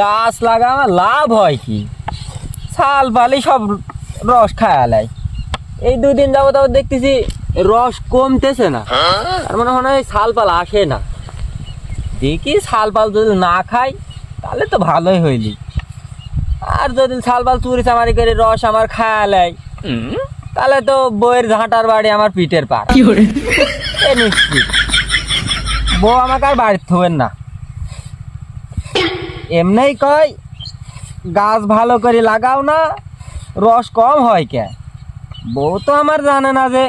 গাছ লাগা আমার লাভ হয় কি? ছাল পালি সব রস খায়ালাই এই দুই দিন যাব তারপর দেখতেছি রস কমতেছে না। তার মানে মনে হয় ছাল পাল আসে না। দেখি ছাল পাল যদি না খাই তাহলে তো ভালোই হইলি। আর যদি ছাল পাল চুরি চামারি করে রস আমার খায়ালাই তাহলে তো বইয়ের ঝাঁটার বাড়ি আমার পিঠের পাড়। নিশ্চিত। বউ আমাকে আর বাড়িতে থবেন না। এমনিই কয় গাছ ভালো করে লাগাও না রস কম হয় কে? বউ তো আমার জানে না যে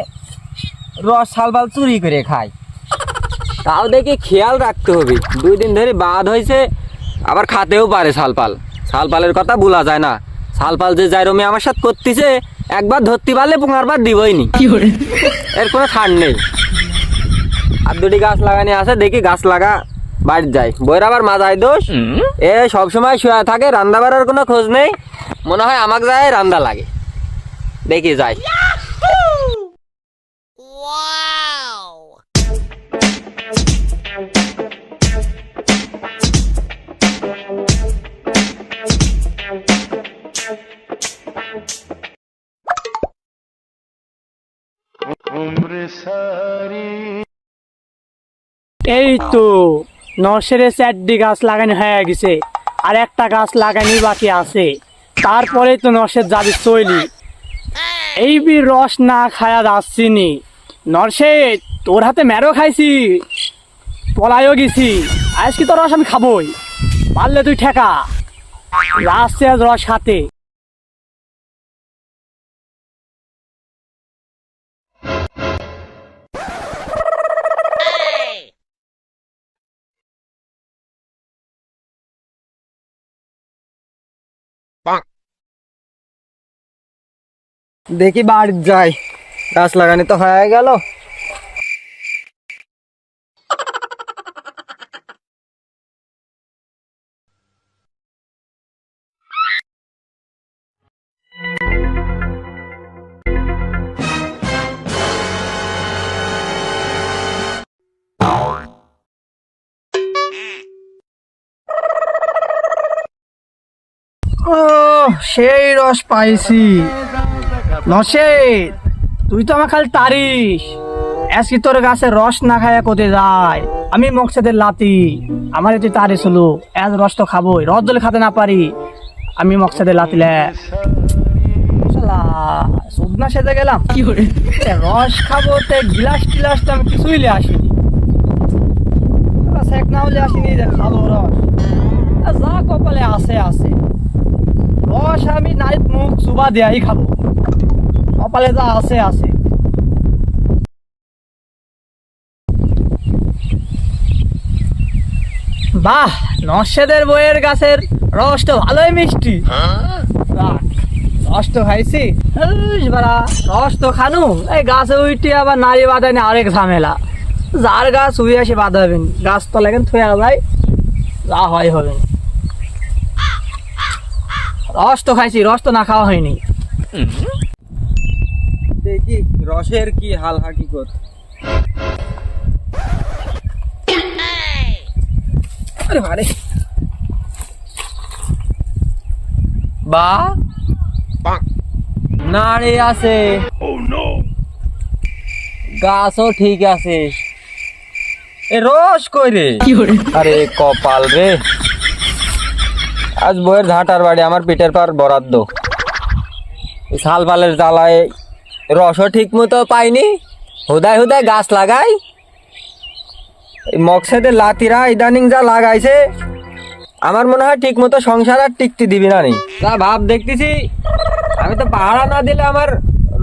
রস শালবাল চুরি করে খায়। তাও দেখি খেয়াল রাখতে হবে দুই দিন ধরে বাদ হয়েছে আবার খাতেও পারে শালপাল শালপালের কথা বলা যায় না। শালপাল যে যাই রমি আমার সাথে করতেছে একবার ধরতে পারলে পনেরোবার দিবই নি। এর কোনো ছাড় নেই। আর দুটি গাছ লাগানি আছে দেখি গাছ লাগা বাড়ি যায় বইয়ের আবার মাথায় দোষ? এ সব সময় শুয়ে থাকে রান্না বাড়ার কোনো খোঁজ নেই। মনে হয় আমাকে যায় রান্না লাগে। দেখি যাই। এই তো নর্সারি চারটি গাছ লাগানো হয়ে গেছে আর একটা গাছ লাগানি বাকি আছে। তারপরে তো নর্সের যাবি চলি। এই বি রস না খায়া যাচ্ছি নি। নর্সে তোর হাতে মেরো খাইছি। পলায়ও গেছি। আজকে তো রস আমি খাবই। পারলে তুই ঠেকা। আজ রস খাতে দেখি বাড়ি যাই। গাছ লাগানি তো হয়ে গেল। ও সেই রস পাইছি। নসে তুই তো আমার খালি তারিস। আজকে তোর গাছে রস না খায়া কোথায় যায়? আমি মকসেদের লাতি। আমার তুই তারিস হলো এজ রস তো খাবোই রস জল খাতে না পারি। আমি মকসেদের লাতিলে সুদনা সেজে গেলাম। কি করে? রস খাব তে গিলাস টিলাস তো আমি কিছুই লে আসিনি। সেক না হলে আসিনি যে খাব রস। যা কপালে আছে আছে। রস আমি নাইট মুখ চুবা দেয়াই খাব। কপালে যা আছে আছে। বাহ নশেদের বইয়ের গাছের রস তো ভালোই মিষ্টি। রস তো খাইছি। বাড়া, রস তো খানু। এই গাছে উইটি আবার নারী বাঁধানি আরেক ঝামেলা। যার গাছ উই আসে বাঁধাবেন গাছ তো লাগেন থুয়া যায় যা হয় হবে রস তো খাইছি রস তো না খাওয়া হয়নি। দেখি রসের কি হাল হাকিকত। আরে বা। নাড়ে আছে। গাছও ঠিক আছে। এ রস কই রে? আরে কপাল রে। আজ বইয়ের ঝাঁটার বাড়ি আমার পেটের পার বরাদ্দ। এই শাল পালের জ্বালায় রসও ঠিক মতো পাইনি। হুদায় হুদায় গাছ লাগাই। মকসেদের লাতিরা ইদানিং যা লাগাইছে, আমার মনে হয় ঠিক মতো সংসার আর টিকতে দিবি না তা ভাব দেখতেছি, আমি তো পাহাড়া না দিলে আমার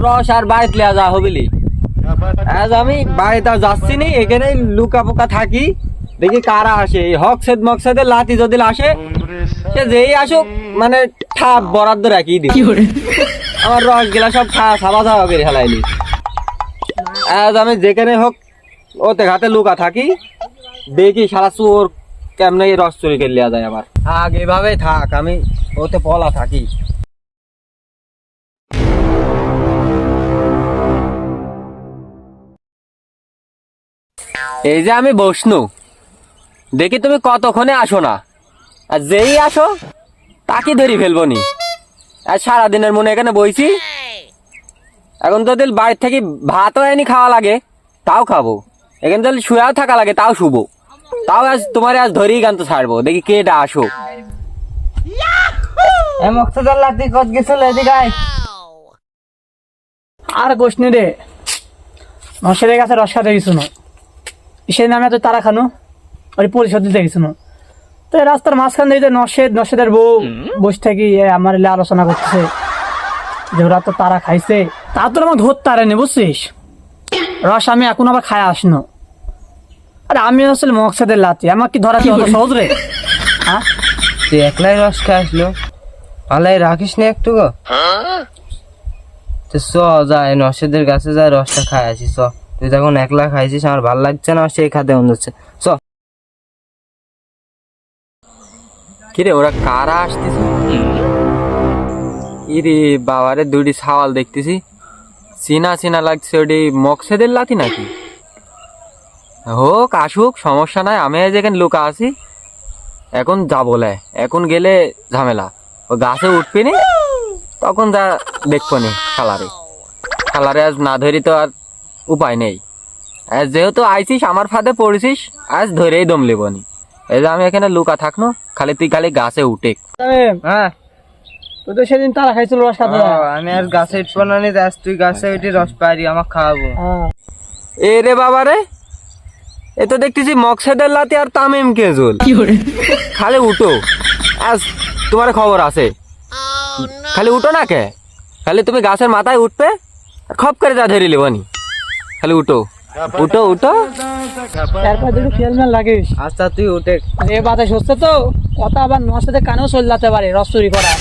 রস আর বাড়িতে লেয়া যা হবিলি আজ আমি বাড়িতে যাচ্ছি নি, এখানেই লুকা পোকা থাকি। দেখি কারা আসে। এই হকসেদ মকসেদের লাতি যদি আসে, সে যেই আসুক মানে ঠাপ বরাদ্দ রাখি দিই আমার রস গেলা সব সাবা সাবা করে হেলাইলি আজ আমি যেখানে হোক, ওতে ঘাতে লুকা থাকি। দেখি সারা চোর কেমনে রস চুরি করে লিয়া যায় আমার থাক এভাবে থাক, আমি ওতে পলা থাকি। এই যে আমি বৈষ্ণু। দেখি তুমি কতক্ষণে আসো না? আর যেই আসো, তাকে ধরি ফেলব নি। আর সারাদিনের মনে এখানে বইছি। এখন তো বাড়ির থেকে ভাতও এনে খাওয়া লাগে, তাও খাব। এখানে তাহলে শুয়েও থাকা লাগে, তাও শুবো। তাও আজ তোমার আজ ধরেই গান তো ছাড়বো, দেখি আসো। কত গেছিল এদিকে আর গোষ্ঠী রে। নশের কাছে রস খাতে গেছিল। সেই নামে তো তারা খানো ওই পরিশোধ দিতে গেছিল। তো রাস্তার মাঝখান দিয়ে নশেদ নশেদের বউ বসে থাকি আমার আলোচনা করতেছে। যে ওরা তো তারা খাইছে। তা তো আমার ধরতে পারেনি বুঝছিস? রস আমি এখন আবার খায় আসনো। আরে আমি আসলে মকসেদের লাতি। আমার কি ধরা অত সহজ রে? হ্যাঁ? তুই একলাই রস খেয়ে আসলো? পালাই রাখিস না একটু গো। তো চ যায় নসেদের কাছে যায় রসটা খাই আসি চ। তুই তখন একলা খাইছিস আমার ভালো লাগছে না সেই খাতে মন হচ্ছে। চ। কিরে, ওরা কারা আসতেছে? ইরে বাবারে দুটি সাওয়াল দেখতেছি। চিনা চিনা লাগছে, ওটি মকসেদের লাতি নাকি? হোক, আসুক, সমস্যা নাই, আমি যেখানে লুকা আছি, এখন যাব লে। এখন গেলে ঝামেলা। ও গাছে উঠবি নি, তখন যা দেখব নি খালারে খালারে আজ না ধরি তো আর উপায় নেই। আজ যেহেতু আইছিস, আমার ফাঁদে পড়েছিস, আজ ধরেই দম লিবনি এই যে আমি এখানে লুকা থাকনো খালি তুই খালি গাছে উঠে। হ্যাঁ? তুই তো সেদিন তারা খাইছিল রস খাতে আমি আর গাছে উঠবো না যাস তুই গাছে উঠে রস পারি আমাকে খাওয়াবো। হ্যাঁ। এ রে বাবা রে এ তো দেখতেছি মকসেদের লাতি আর তামিম কেজুল। খালি উঠো। আজ তোমার খবর আছে। খালি উঠো না কে? খালি তুমি গাছের মাথায় উঠবে খপ করে যা ধরে লিবনি খালি উঠো। উঠো উঠো। তারপর একটু খেয়াল মেল লাগিস আচ্ছা তুই উঠে। এ বাতাস হচ্ছে তো। কথা আবার নোয়ার সাথে কানেও চলে যেতে পারে রস চুরি করা।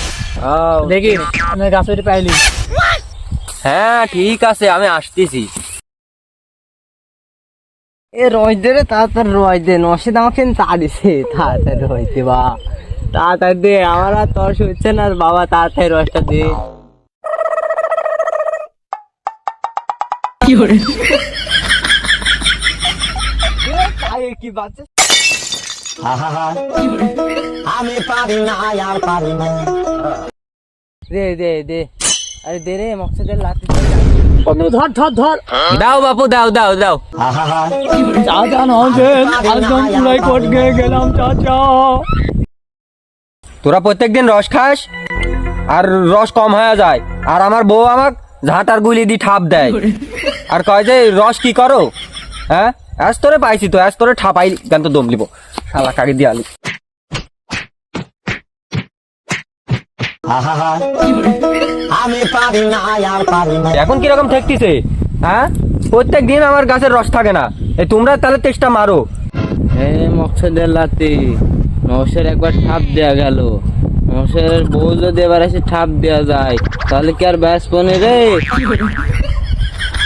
দেখি আমি গাছ পাইলি। হ্যাঁ ঠিক আছে আমি আসতেছি। এ রয় দে রে তাড়াতাড়ি রয় দে। নসেদ আমাকে তাড়িছে তাড়াতাড়ি রয়তে বা। তাড়াতাড়ি দে আমার আর তর্স হচ্ছে না বাবা। তাড়াতাড়ি রসটা দে। কি বাচ্চা দে দে দে। আরে দে রে মকসদের বন্ধু ধর ধর ধর। দাও বাপু দাও দাও দাও। চাচা নজেন একদম পুরাই কোট গিয়ে গেলাম চাচা। তোরা প্রত্যেকদিন রস খাস আর রস কম হয়ে যায়। আর আমার বউ আমাক ঝাঁটার গুলি দি ঠাপ দেয়। আর কয় যে রস কি করো? হ্যাঁ? আজ তোরে পাইছি তো আজ তোরে ঠাপাই গান তো দম লিব। শালা কাকে দিয়ে আলি। এখন কীরকম ঠেকতিছে হ্যাঁ? প্রত্যেক দিন আমার গাছের রস থাকে না। এ তোমরা তাহলে চেষ্টা মারো। হে মকসদের লাতি নৌসের একবার ঠাপ দেয়া গেল। নৌসের বউ যদি এবার এসে ঠাপ দেওয়া যায় তাহলে কি আর ব্যাস পনে রে?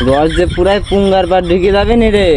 রস যে পুরাই পুঙ্গার পর ঢুকে যাবে নি রে?